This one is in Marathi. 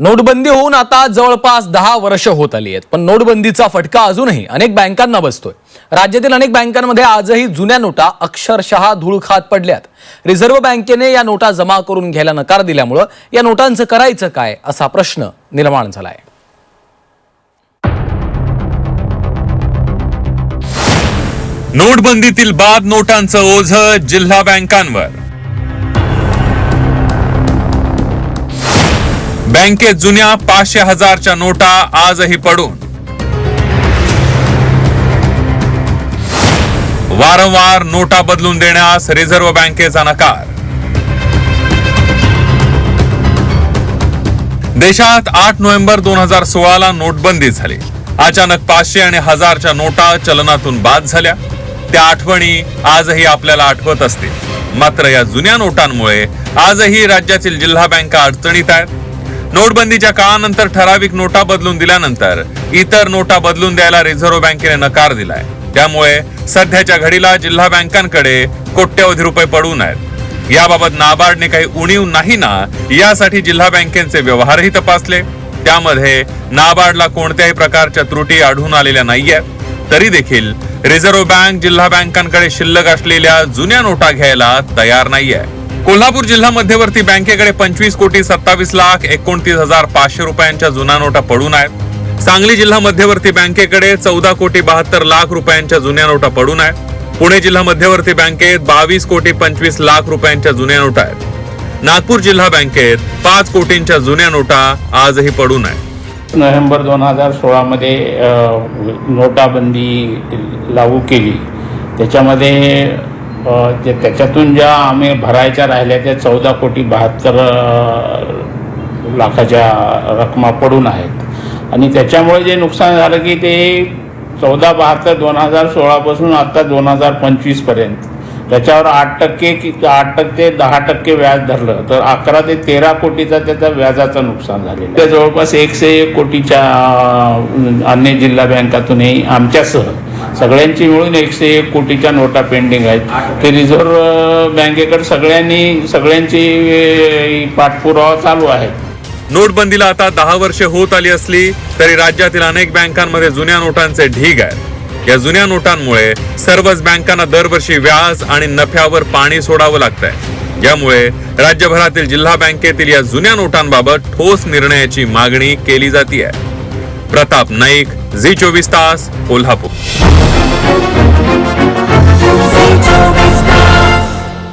नोटबंदी होऊन आता जवळपास दहा वर्ष होत आली आहेत. पण नोटबंदीचा फटका अजूनही अनेक बँकांना बसतोय. राज्यातील अनेक बँकांमध्ये आजही जुन्या नोटा अक्षरशः धूळ खात पडल्यात. रिझर्व्ह बँकेने या नोटा जमा करून घ्यायला नकार दिल्यामुळं या नोटांचं करायचं काय असा प्रश्न निर्माण झालाय. नोटबंदीतील बाद नोटांचं ओझ जिल्हा बँकांवर. बँकेत जुन्या पाचशे हजारच्या नोटा आजही पडून. वारंवार नोटा बदलून देण्यास रिझर्व्ह बँकेचा नकार. देशात आठ नोव्हेंबर दोन हजार सोळाला नोटबंदी झाली. अचानक पाचशे आणि हजारच्या नोटा चलनातून बाद झाल्या. त्या आठवणी आजही आपल्याला आठवत असतील. मात्र या जुन्या नोटांमुळे आजही राज्यातील जिल्हा बँका अडचणीत आहेत. नोटबंदीच्या काळानंतर ठराविक नोटा बदलून दिल्यानंतर इतर नोटा बदलून द्यायला रिझर्व्ह बँकेने नकार दिलाय. त्यामुळे सध्याच्या घडीला जिल्हा बँकांकडे कोट्यवधी रुपये पडून आहेत याबाबत नाबार्डने काही उणीव नाही ना यासाठी जिल्हा बँकेचे व्यवहारही तपासले. त्यामध्ये नाबार्डला कोणत्याही प्रकारच्या त्रुटी आढळून आलेल्या नाहीये तरी देखील रिझर्व्ह बँक जिल्हा बँकांकडे शिल्लक असलेल्या जुन्या नोटा घ्यायला तयार नाहीये. कोल्हापूर जिल्हा मध्यवर्ती बँकेकडे पंचवीस कोटी सत्तावीस लाख एकोणतीस हजार पाचशे रुपयांच्या जुन्या नोटा पडून आहेत. सांगली जिल्हा मध्यवर्ती बँकेकडे चौदा कोटी बहात्तर लाख रुपयांच्या जुन्या नोटा पडून आहेत. पुणे जिल्हा मध्यवर्ती बँकेत बावीस कोटी पंचवीस लाख रुपयांच्या जुन्या नोटा आहेत. नागपूर जिल्हा बँकेत पाच कोटींच्या जुन्या नोटा आजही पडून आहेत. नोव्हेंबर दोन हजार सोळामध्ये नोटाबंदी लागू केली. त्याच्यामध्ये जे त्याच्यातून ज्या आम्ही भरायच्या राहिल्या त्या चौदा कोटी बहात्तर लाखाच्या रकमा पडून आहेत. आणि त्याच्यामुळे जे नुकसान झालं की ते चौदा बहात्तर दोन हजार सोळापासून आत्ता दोन हजार पंचवीसपर्यंत त्याच्यावर आठ टक्के की आठ टक्के दहा टक्के व्याज धरलं. तर अकरा ते तेरा कोटीचा त्याचा व्याजाचं नुकसान झालेलं त्या जवळपास एकशे एक कोटीच्या अन्य जिल्हा बँकातूनही आमच्यासह सगळ्यांची मिळून एकशे एक कोटीच्या नोटा पेंडिंग आहेत. ते रिझर्व्ह बँकेकडे सगळ्यांनी सगळ्यांची पाठपुरावा चालू आहे. नोटबंदीला आता दहा वर्षे होत आली असली तरी राज्यातील अनेक बँकांमध्ये जुन्या नोटांचे ढीग आहेत. या जुन्या नोटांमुळे सर्वच बँकांना दरवर्षी व्याज आणि नफ्यावर पाणी सोडावं लागतंय. यामुळे राज्यभरातील जिल्हा बँकेतील या जुन्या नोटांबाबत ठोस निर्णयाची मागणी केली जाते प्रताप नाईक झी चोवीस तास कोल्हापूर.